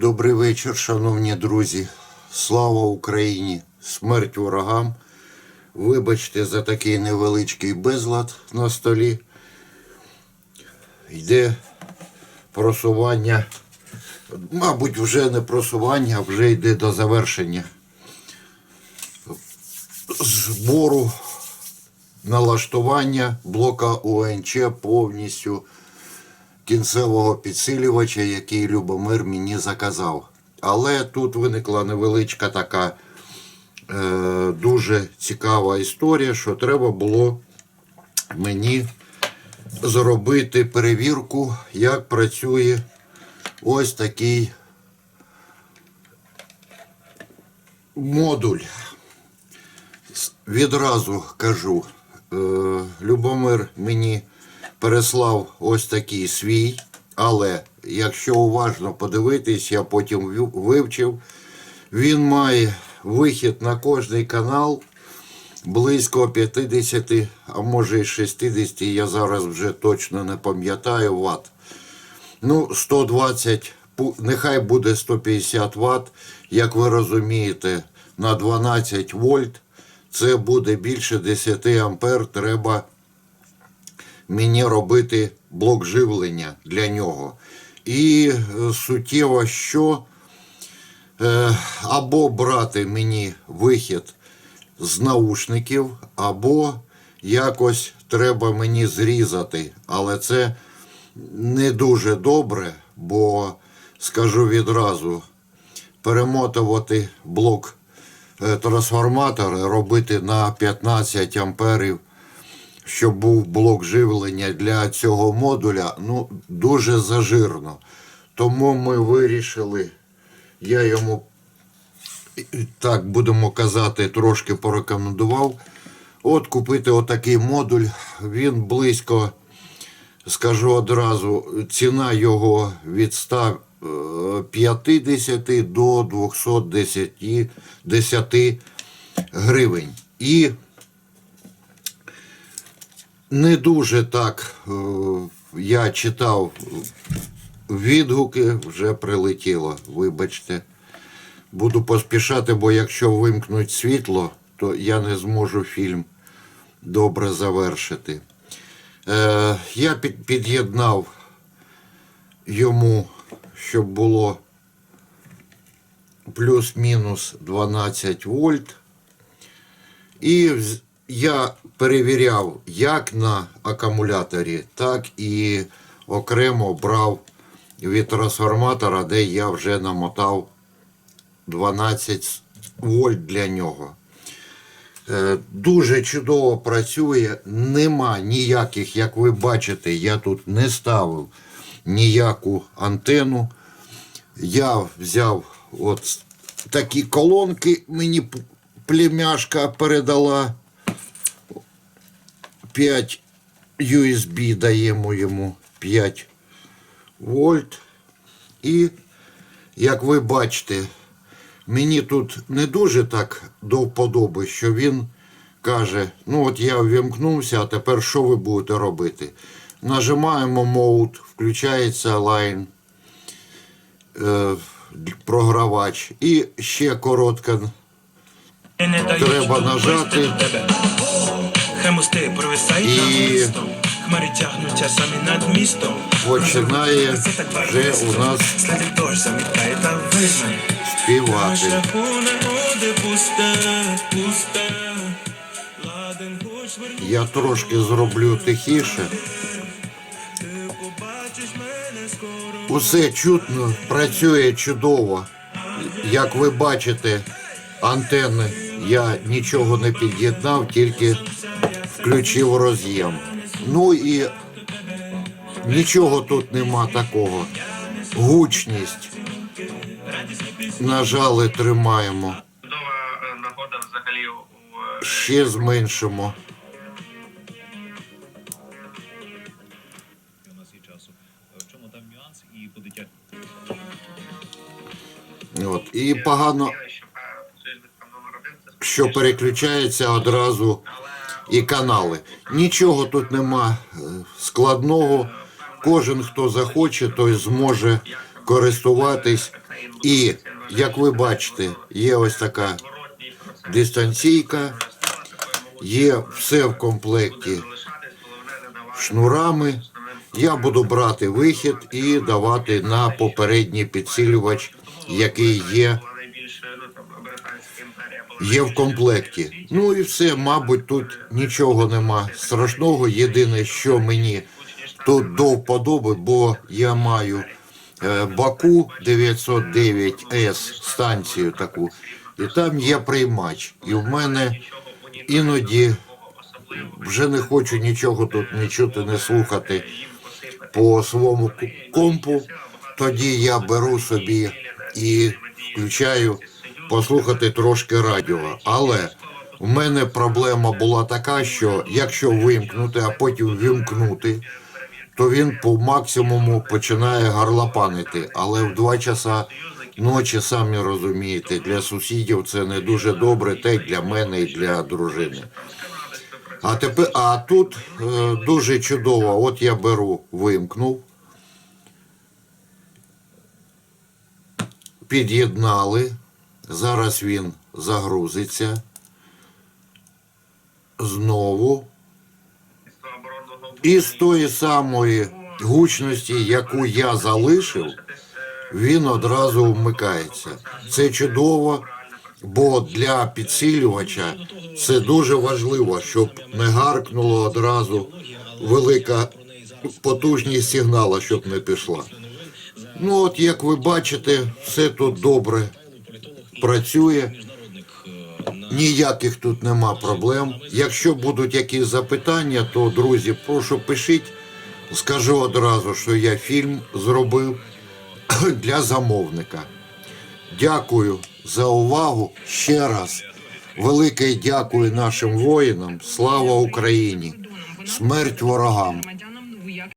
Добрий вечір, шановні друзі. Слава Україні! Смерть ворогам. Вибачте за такий невеличкий безлад на столі. Йде просування. Мабуть, вже не просування, а вже йде до завершення збору налаштування блока УНЧ повністю кінцевого підсилювача, який Любомир мені заказав. Але тут виникла невеличка така е, дуже цікава історія, що треба було мені зробити перевірку, як працює ось такий модуль. Відразу кажу, е, Любомир мені переслав ось такий свій, але якщо уважно подивитись, я потім вивчив, він має вихід на кожний канал близько 50, а може і 60, я зараз вже точно не пам'ятаю ватт. Ну, 120, нехай буде 150 Вт, як ви розумієте, на 12 вольт. Це буде більше 10 ампер. Треба мені робити блок живлення для нього. І е, суттєво, що е, або брати мені вихід з наушників, або якось треба мені зрізати. Але це не дуже добре, бо скажу відразу, перемотувати блок е, трансформатора, робити на 15 амперів, щоб був блок живлення для цього модуля, ну, дуже зажирно. Тому ми вирішили, я йому, так будемо казати, трошки порекомендував. От купити отакий модуль. Він близько скажу одразу, ціна його від 150 до 210 гривень. І не дуже так е, я читав відгуки, вже прилетіло, вибачте. Буду поспішати, бо якщо вимкнуть світло, то я не зможу фільм добре завершити. Е, я під'єднав йому, щоб було плюс-мінус 12 вольт. І я перевіряв як на акумуляторі, так і окремо брав від трансформатора, де я вже намотав 12 вольт для нього. Е, Дуже чудово працює, нема ніяких, як ви бачите, я тут не ставив ніяку антенну. Я взяв от такі колонки, мені племяшка передала. 5 USB даємо йому 5 вольт. І, як ви бачите, мені тут не дуже так до вподоби, що він каже: ну от я ввімкнувся, а тепер що ви будете робити? Нажимаємо Mode, включається лайн, е, програвач. І ще коротка Треба нажати. Хай мости провисають І- над містом. Хмарі тягнуться самі над містом. починає вже у нас Слідів дощ замітає та визнає. На співати. шляху негоди пусте, пусте. Я трошки зроблю тихіше. Усе чутно, працює чудово. Як ви бачите, антенни я нічого не під'єднав, тільки включив роз'єм. Ну і нічого тут нема такого. Гучність. Нажали, тримаємо. Е, нагода взагалі е, Ще зменшимо. у нас є часу. В чому там нюанс і по дитя От. І погано, е, що переключається одразу і канали. Нічого тут нема е, складного. Кожен, хто захоче, той зможе користуватись. І, як ви бачите, є ось така дистанційка, є все в комплекті шнурами. Я буду брати вихід і давати на попередній підсилювач, який є, є в комплекті. Ну і все, мабуть, тут нічого нема страшного. Єдине, що мені тут до вподоби, бо я маю е, Баку 909С станцію таку, і там є приймач. І в мене іноді вже не хочу нічого тут не чути, не слухати по своєму компу. Тоді я беру собі і включаю послухати трошки радіо. Але в мене проблема була така, що якщо вимкнути, а потім вимкнути, то він по максимуму починає гарлапанити. Але в 2 часа ночі, самі розумієте, для сусідів це не дуже добре, й для мене, і для дружини. А тепер, а тут е, дуже чудово. От я беру, вимкнув. Під'єднали. Зараз він загрузиться. Знову. І з тої самої гучності, яку я залишив, він одразу вмикається. Це чудово, бо для підсилювача це дуже важливо, щоб не гаркнуло одразу велика потужність сигнала, щоб не пішла. Ну, от як ви бачите, все тут добре працює. Ніяких тут нема проблем. Якщо будуть якісь запитання, то друзі, прошу пишіть. Скажу одразу, що я фільм зробив для замовника. Дякую за увагу ще раз. Велике дякую нашим воїнам. Слава Україні! Смерть ворогам!